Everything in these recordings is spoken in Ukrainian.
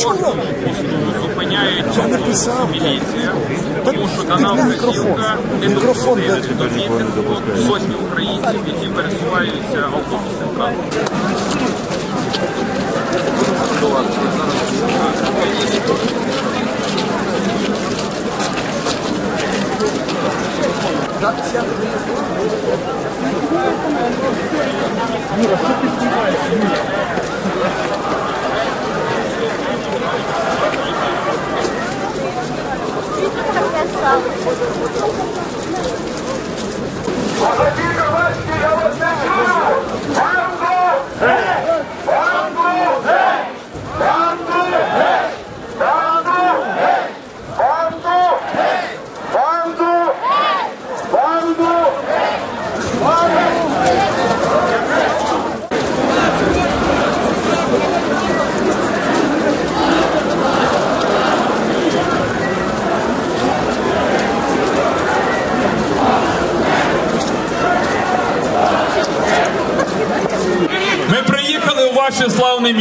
На кожному посту зупиняють міліція, тому що дана вказівка не допустити до мітингу сотні українців, які пересуваються автобусним транспортом. A bandeira vai tirar o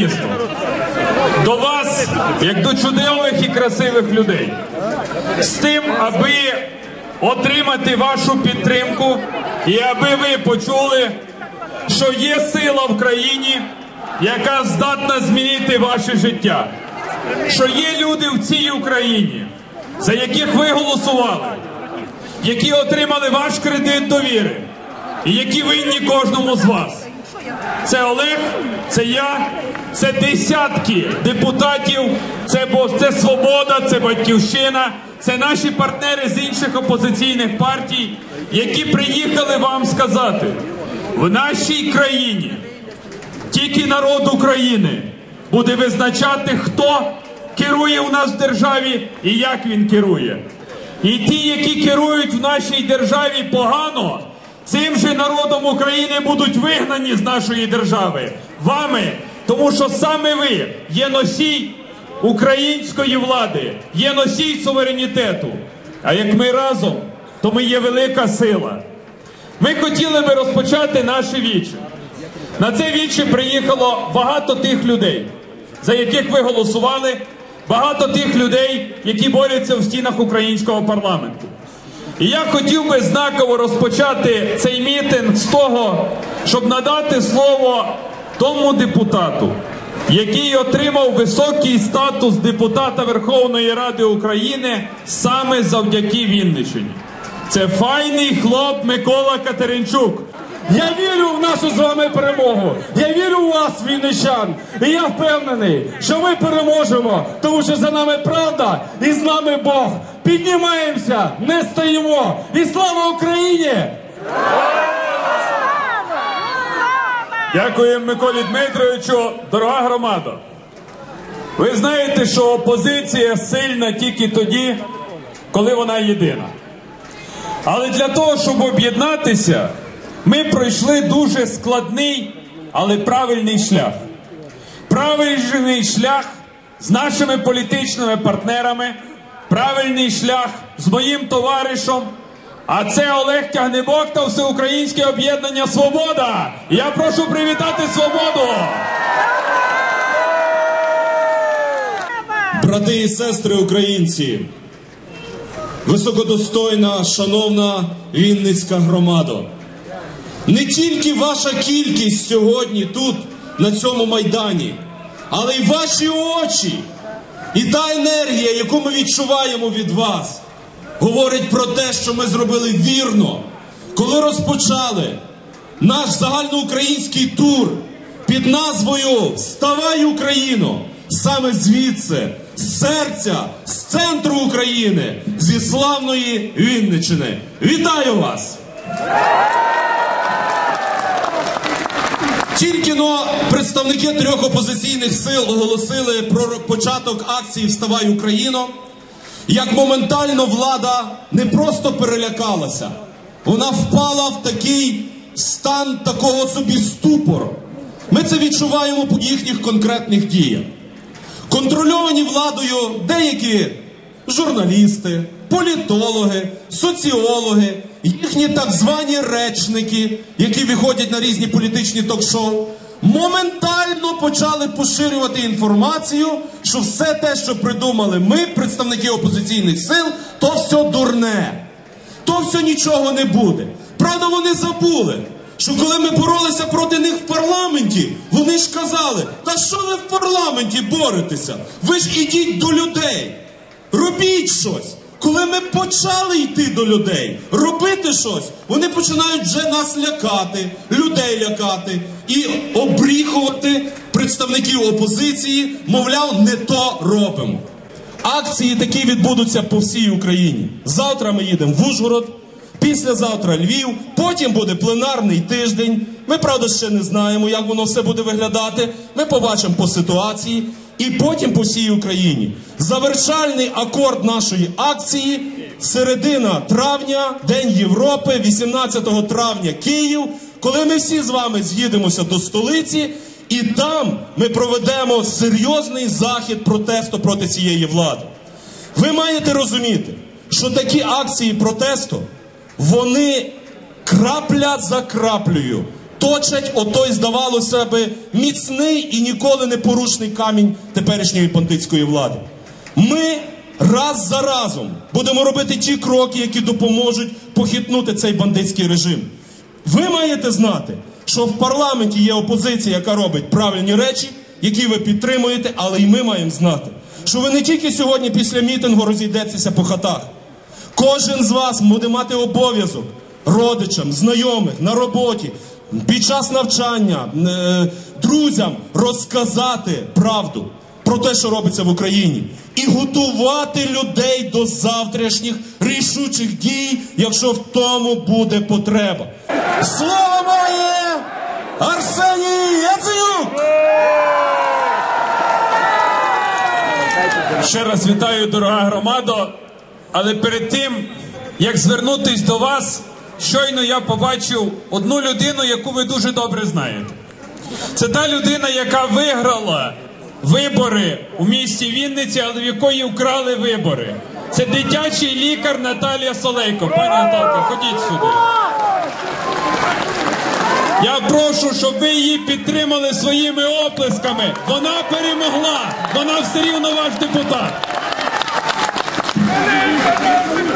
місто. До вас, як до чудових і красивих людей, з тим, аби отримати вашу підтримку і аби ви почули, що є сила в країні, яка здатна змінити ваше життя. Що є люди в цій Україні, за яких ви голосували, які отримали ваш кредит довіри, і які винні кожному з вас. Це Олег, це я, це десятки депутатів, це, це Свобода, це Батьківщина, це наші партнери з інших опозиційних партій, які приїхали вам сказати, в нашій країні тільки народ України буде визначати, хто керує у нас в державі і як він керує. І ті, які керують в нашій державі погано, цим же народом України будуть вигнані з нашої держави. Вами, тому що саме ви є носій української влади, є носій суверенітету. А як ми разом, то ми є велика сила. Ми хотіли би розпочати наше віче. На це віче приїхало багато тих людей, за яких ви голосували, багато тих людей, які борються в стінах українського парламенту. І я хотів би знаково розпочати цей мітинг з того, щоб надати слово тому депутату, який отримав високий статус депутата Верховної Ради України саме завдяки Вінниччині. Це файний хлоп Микола Катеринчук. Я вірю в нашу з вами перемогу. Я вірю в вас, вінничан. І я впевнений, що ми переможемо, тому що за нами правда і з нами Бог. Піднімаємося, не стоїмо. І слава Україні! Дякуємо Миколі Дмитровичу, дорога громада. Ви знаєте, що опозиція сильна тільки тоді, коли вона єдина. Але для того, щоб об'єднатися, ми пройшли дуже складний, але правильний шлях. Правильний шлях з нашими політичними партнерами, правильний шлях з моїм товаришем. А це Олег Тягнебок та Всеукраїнське об'єднання Свобода. Я прошу привітати свободу. Брати і сестри українці, високодостойна, шановна Вінницька громада. Не тільки ваша кількість сьогодні тут, на цьому майдані, але й ваші очі і та енергія, яку ми відчуваємо від вас, говорить про те, що ми зробили вірно, коли розпочали наш загальноукраїнський тур під назвою Вставай Україно! Саме звідси, з серця, з центру України, зі славної Вінничини. Вітаю вас! Тільки но представники трьох опозиційних сил оголосили про початок акції Вставай Україно. Як моментально влада не просто перелякалася, вона впала в такий стан такого собі ступору. Ми це відчуваємо по їхніх конкретних діях. Контрольовані владою деякі журналісти, політологи, соціологи, їхні так звані речники, які виходять на різні політичні ток-шоу, моментально почали поширювати інформацію, що все те, що придумали ми, представники опозиційних сил, то все дурне то все нічого не буде. Правда, вони забули, що коли ми боролися проти них в парламенті, вони ж казали, та що ви в парламенті боретеся? Ви ж ідіть до людей, робіть щось. Коли ми почали йти до людей, робити щось, вони починають вже нас лякати, людей лякати і обріхувати представників опозиції, мовляв, не то робимо. Акції такі відбудуться по всій Україні. Завтра ми їдемо в Ужгород, післязавтра Львів, потім буде пленарний тиждень. Ми, правда, ще не знаємо, як воно все буде виглядати. Ми побачимо по ситуації. І потім по всій Україні. Завершальний акорд нашої акції середина травня, День Європи, 18 травня Київ, коли ми всі з вами з'їдемося до столиці. І там ми проведемо серйозний захід протесту проти цієї влади. Ви маєте розуміти, що такі акції протесту, вони крапля за краплею точать отой, здавалося би, міцний і ніколи не порушний камінь теперішньої бандитської влади. Ми раз за разом будемо робити ті кроки, які допоможуть похитнути цей бандитський режим. Ви маєте знати, що в парламенті є опозиція, яка робить правильні речі, які ви підтримуєте, але і ми маємо знати, що ви не тільки сьогодні після мітингу розійдетеся по хатах. Кожен з вас буде мати обов'язок родичам, знайомих на роботі, під час навчання, е, друзям розказати правду про те, що робиться в Україні, і готувати людей до завтрашніх рішучих дій, якщо в тому буде потреба. Слово має Арсеній Яценюк! Ще раз вітаю, дорога громадо. Але перед тим, як звернутись до вас, щойно я побачив одну людину, яку ви дуже добре знаєте. Це та людина, яка виграла вибори у місті Вінниці, але в якої вкрали вибори. Це дитячий лікар Наталія Солейко. Пані Наталка, ходіть сюди. Я прошу, щоб ви її підтримали своїми оплесками. Вона перемогла. Вона все рівно ваш депутат.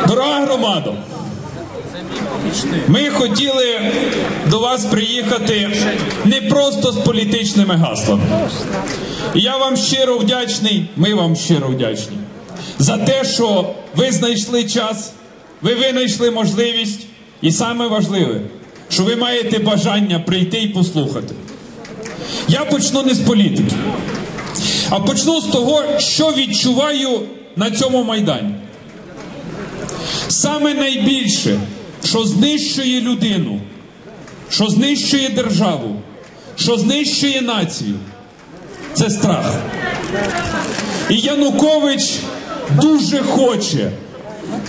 Дорога громада, ми хотіли до вас приїхати не просто з політичними гаслами. Я вам щиро вдячний, ми вам щиро вдячні за те, що ви знайшли час, ви винайшли можливість, і саме важливе, що ви маєте бажання прийти і послухати. Я почну не з політики, а почну з того, що відчуваю на цьому майдані. Саме найбільше, що знищує людину, що знищує державу, що знищує націю, це страх. І Янукович дуже хоче,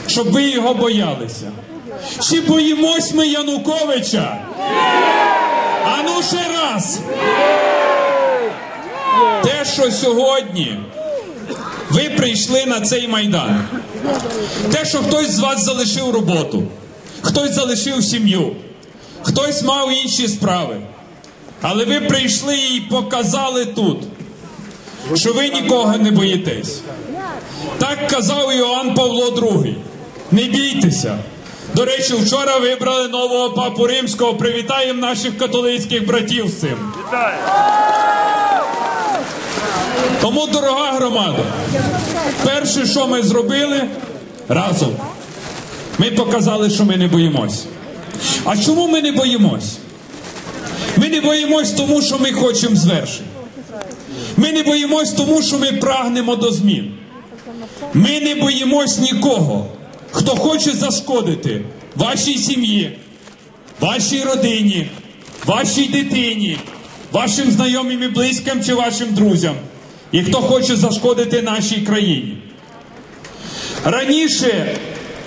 щоб ви його боялися. Чи боїмось ми Януковича? А ну ще раз. Те, що сьогодні ви прийшли на цей майдан. Те, що хтось з вас залишив роботу, хтось залишив сім'ю, хтось мав інші справи. Але ви прийшли і показали тут, що ви нікого не боїтесь. Так казав Іоанн Павло II. Не бійтеся. До речі, вчора вибрали нового папу римського. Привітаємо наших католицьких братів з цим. Тому, дорога громада, перше, що ми зробили разом, ми показали, що ми не боїмось. А чому ми не боїмось? Ми не боїмось тому, що ми хочемо звершень. Ми не боїмось тому, що ми прагнемо до змін. Ми не боїмось нікого, хто хоче зашкодити вашій сім'ї, вашій родині, вашій дитині, вашим знайомим і близьким чи вашим друзям, і хто хоче зашкодити нашій країні. Раніше,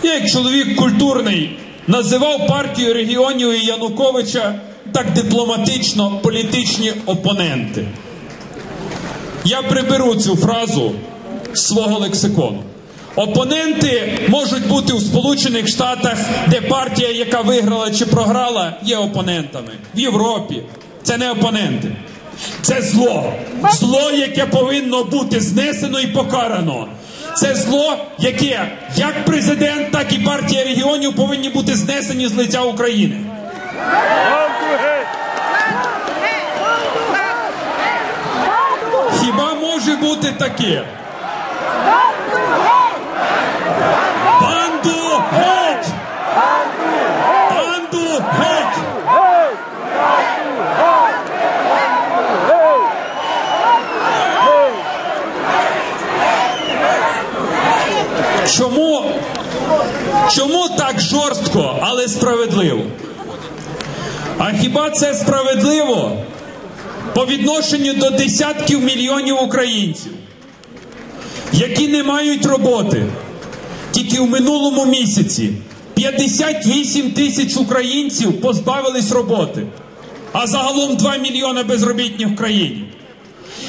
я як чоловік культурний, називав партію регіонів і Януковича так дипломатично політичні опоненти. Я приберу цю фразу з свого лексикону. Опоненти можуть бути у Сполучених Штатах, де партія, яка виграла чи програла, є опонентами. В Європі це не опоненти. Це зло. Зло, яке повинно бути знесено і покарано. Це зло, яке як президент, так і партія регіонів повинні бути знесені з лиця України. Хіба може бути таке? Банду геть! Банду геть! Чому, чому так жорстко, але справедливо? А хіба це справедливо по відношенню до десятків мільйонів українців, які не мають роботи? Тільки в минулому місяці 58 тисяч українців позбавились роботи, а загалом 2 мільйони безробітних в країні.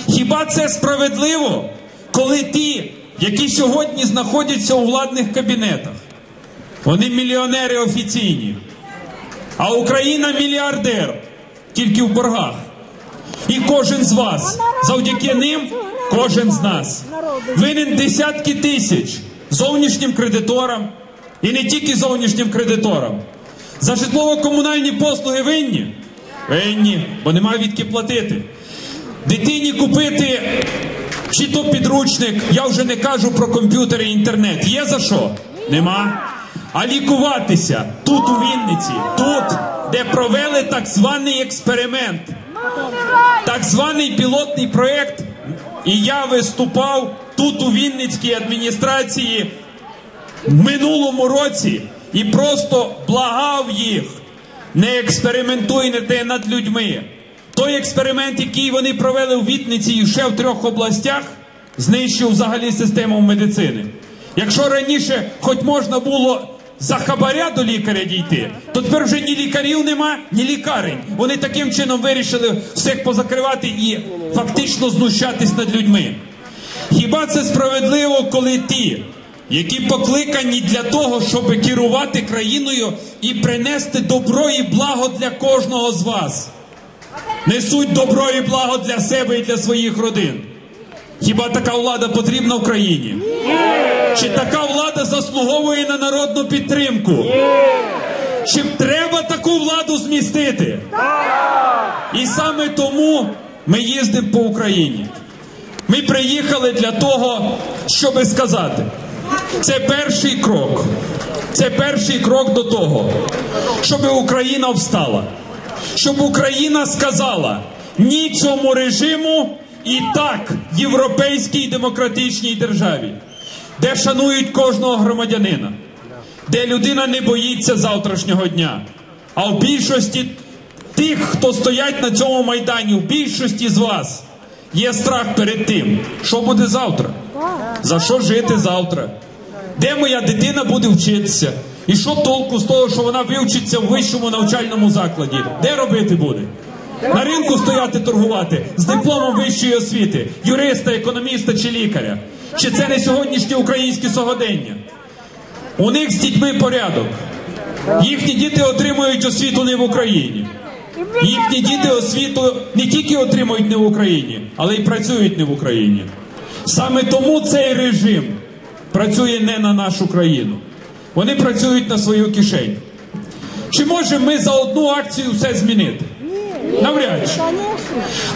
Хіба це справедливо, коли ті, які сьогодні знаходяться у владних кабінетах, вони мільйонери офіційні, а Україна мільярдер тільки в боргах. І кожен з вас, завдяки ним, кожен з нас винен десятки тисяч зовнішнім кредиторам і не тільки зовнішнім кредиторам. За житлово-комунальні послуги винні? Винні, бо немає відки платити. Дитині купити чи то підручник, я вже не кажу про комп'ютер і інтернет. Є за що? Нема. А лікуватися тут у Вінниці, тут, де провели так званий експеримент, так званий пілотний проєкт. І я виступав тут у Вінницькій адміністрації в минулому році і просто благав їх. Не експериментуйте над людьми. Той експеримент, який вони провели у Вітниці і ще в трьох областях, знищив взагалі систему медицини. Якщо раніше хоч можна було за хабаря до лікаря дійти, то тепер вже ні лікарів нема, ні лікарень. Вони таким чином вирішили всіх позакривати і фактично знущатись над людьми. Хіба це справедливо, коли ті, які покликані для того, щоб керувати країною і принести добро і благо для кожного з вас, несуть добро і благо для себе і для своїх родин? Хіба така влада потрібна в країні? Чи така влада заслуговує на народну підтримку? Чи треба таку владу змістити? І саме тому ми їздимо по Україні. Ми приїхали для того, щоб сказати, це перший крок. Це перший крок до того, щоб Україна встала, щоб Україна сказала ні цьому режиму і так європейській демократичній державі, де шанують кожного громадянина, де людина не боїться завтрашнього дня. А в більшості тих, хто стоять на цьому майдані, в більшості з вас є страх перед тим, що буде завтра, за що жити завтра, де моя дитина буде вчитися. І що толку з того, що вона вивчиться в вищому навчальному закладі? Де робити буде? На ринку стояти торгувати з дипломом вищої освіти, юриста, економіста чи лікаря. Чи це не сьогоднішнє українське сьогодення? У них з дітьми порядок. Їхні діти отримують освіту не в Україні. Їхні діти освіту не тільки отримують не в Україні, але й працюють не в Україні. Саме тому цей режим працює не на нашу країну. Вони працюють на свою кишень. Чи можемо ми за одну акцію все змінити? Навряд чи.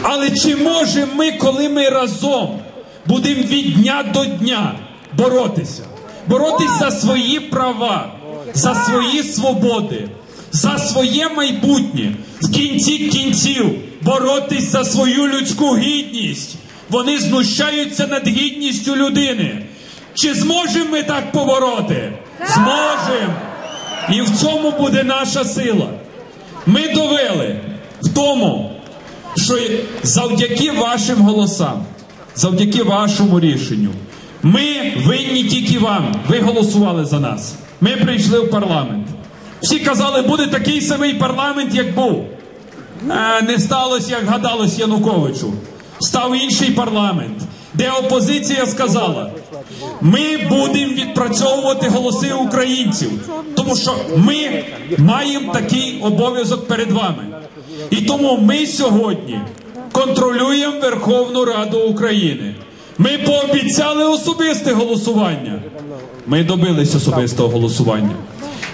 Але чи можемо ми, коли ми разом будемо від дня до дня боротися? Боротися за свої права, за свої свободи, за своє майбутнє, в кінці кінців боротись за свою людську гідність. Вони знущаються над гідністю людини. Чи зможемо ми так побороти? Зможемо. І в цьому буде наша сила. Ми довели в тому, що завдяки вашим голосам, завдяки вашому рішенню, ми винні тільки вам. Ви голосували за нас. Ми прийшли в парламент. Всі казали, буде такий самий парламент, як був. Не сталося, як гадалось Януковичу. Став інший парламент, де опозиція сказала: Ми будемо відпрацьовувати голоси українців, тому що ми маємо такий обов'язок перед вами. І тому ми сьогодні контролюємо Верховну Раду України. Ми пообіцяли особисте голосування. Ми добились особистого голосування.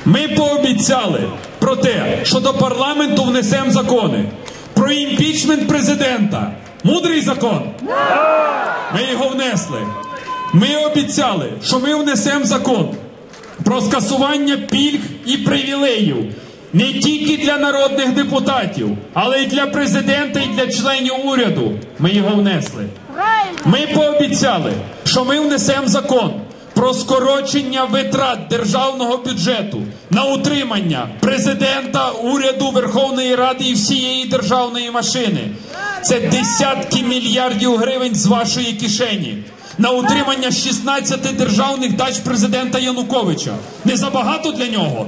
Ми пообіцяли про те, що до парламенту внесемо закони про імпічмент президента. Мудрий закон. Ми його внесли. Ми обіцяли, що ми внесемо закон про скасування пільг і привілеїв не тільки для народних депутатів, але й для президента і для членів уряду. Ми його внесли. Ми пообіцяли, що ми внесемо закон про скорочення витрат державного бюджету на утримання президента, уряду, Верховної Ради і всієї державної машини. Це десятки мільярдів гривень з вашої кишені. На утримання 16 державних дач президента Януковича. Не забагато для нього.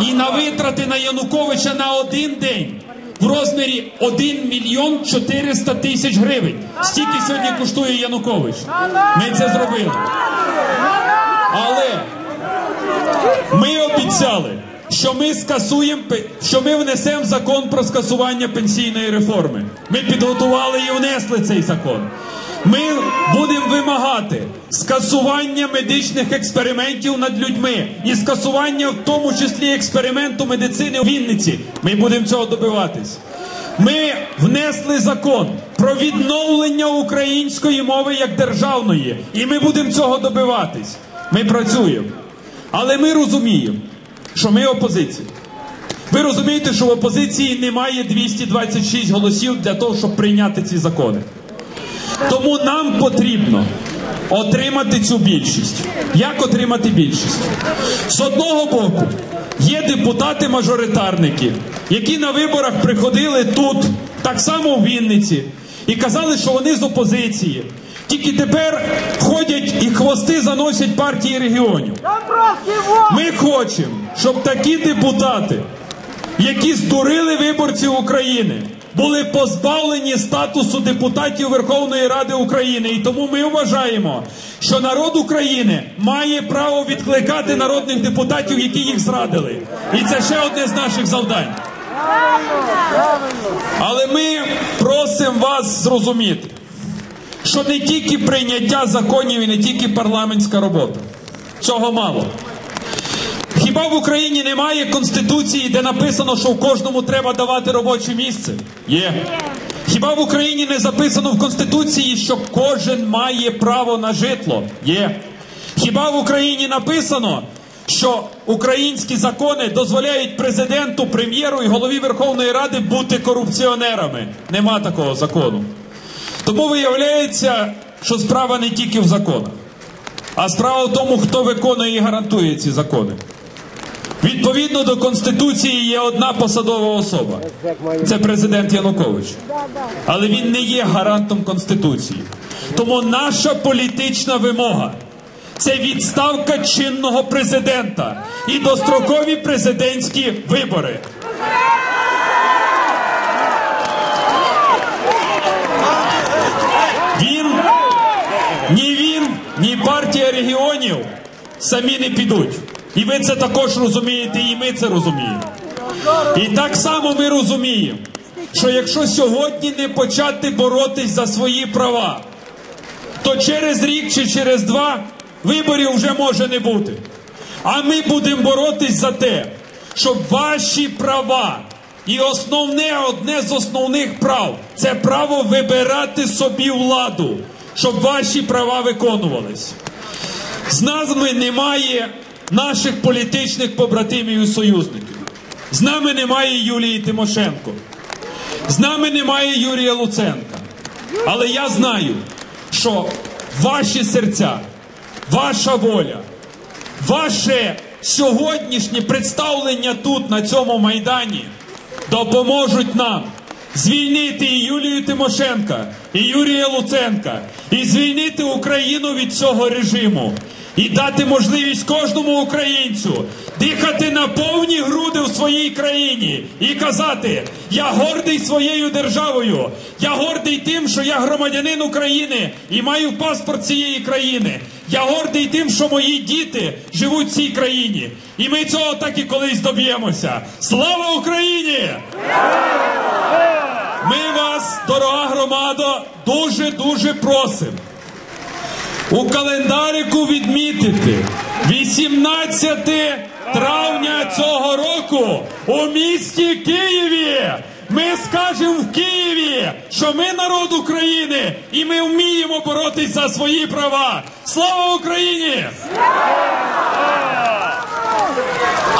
І на витрати на Януковича на один день в розмірі 1 мільйон 400 тисяч гривень. Стільки сьогодні коштує Янукович. Ми це зробили. Але ми обіцяли, що ми скасуємо, що ми внесемо закон про скасування пенсійної реформи. Ми підготували і внесли цей закон. Ми будемо вимагати скасування медичних експериментів над людьми і скасування, в тому числі експерименту медицини у Вінниці. Ми будемо цього добиватись. Ми внесли закон про відновлення української мови як державної, і ми будемо цього добиватись. Ми працюємо. Але ми розуміємо, що ми опозиція. Ви розумієте, що в опозиції немає 226 голосів для того, щоб прийняти ці закони. Тому нам потрібно отримати цю більшість. Як отримати більшість? З одного боку, є депутати-мажоритарники, які на виборах приходили тут, так само в Вінниці, і казали, що вони з опозиції. Тільки тепер ходять і хвости заносять партії регіонів. Ми хочемо, щоб такі депутати, які здурили виборців України, були позбавлені статусу депутатів Верховної Ради України. І тому ми вважаємо, що народ України має право відкликати народних депутатів, які їх зрадили. І це ще одне з наших завдань. Але ми просимо вас зрозуміти, що не тільки прийняття законів і не тільки парламентська робота. Цього мало. Хіба в Україні немає конституції, де написано, що в кожному треба давати робоче місце? Є. Хіба в Україні не записано в Конституції, що кожен має право на житло? Є. Хіба в Україні написано, що українські закони дозволяють президенту, прем'єру і голові Верховної Ради бути корупціонерами? Нема такого закону. Тому виявляється, що справа не тільки в законах, а справа в тому, хто виконує і гарантує ці закони. Відповідно до Конституції є одна посадова особа. Це президент Янукович. Але він не є гарантом Конституції. Тому наша політична вимога це відставка чинного президента і дострокові президентські вибори. Він ні він, ні партія регіонів самі не підуть. І ви це також розумієте, і ми це розуміємо. І так само ми розуміємо, що якщо сьогодні не почати боротись за свої права, то через рік чи через два виборів вже може не бути. А ми будемо боротись за те, щоб ваші права і основне, одне з основних прав це право вибирати собі владу, щоб ваші права виконувались. З нами немає наших політичних побратимів і союзників. З нами немає Юлії Тимошенко. З нами немає Юрія Луценка. Але я знаю, що ваші серця, ваша воля, ваше сьогоднішнє представлення тут, на цьому майдані, допоможуть нам звільнити і Юлію Тимошенка, і Юрія Луценка, і звільнити Україну від цього режиму. І дати можливість кожному українцю дихати на повні груди в своїй країні і казати: я гордий своєю державою, я гордий тим, що я громадянин України і маю паспорт цієї країни. Я гордий тим, що мої діти живуть в цій країні. І ми цього так і колись доб'ємося. Слава Україні! Ми вас, дорога громада, дуже-дуже просимо. У календарику відмітити 18 травня цього року у місті Києві. Ми скажемо в Києві, що ми народ України і ми вміємо боротись за свої права. Слава Україні!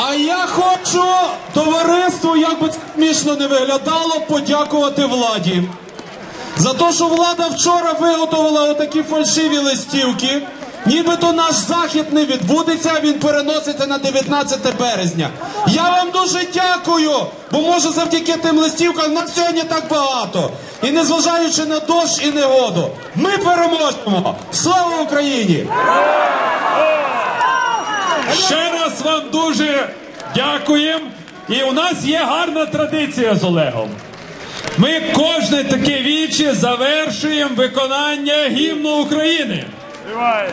А я хочу товариству, як би смішно не виглядало, подякувати владі. За те, що влада вчора виготовила отакі фальшиві листівки. Нібито наш захід не відбудеться, він переноситься на 19 березня. Я вам дуже дякую, бо може завдяки тим листівкам нас сьогодні так багато. І незважаючи на дощ і негоду, ми переможемо! Слава Україні! Ще раз вам дуже дякуємо. І у нас є гарна традиція з Олегом. Ми кожне таке віче завершуємо виконання гімну України. Давай!